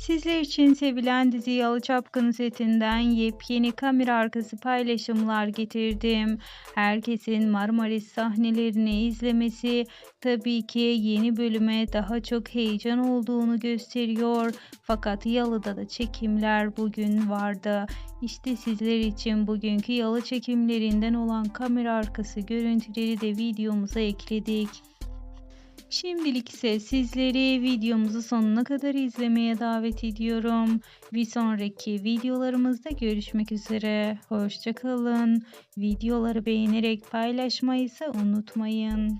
Sizler için sevilen dizi Yalı Çapkın setinden yepyeni kamera arkası paylaşımlar getirdim. Herkesin Marmaris sahnelerini izlemesi tabii ki yeni bölüme daha çok heyecan olduğunu gösteriyor. Fakat Yalı'da da çekimler bugün vardı. İşte sizler için bugünkü Yalı çekimlerinden olan kamera arkası görüntüleri de videomuza ekledik. Şimdilik ise sizleri videomuzu sonuna kadar izlemeye davet ediyorum. Bir sonraki videolarımızda görüşmek üzere. Hoşçakalın. Videoları beğenerek paylaşmayı ise unutmayın.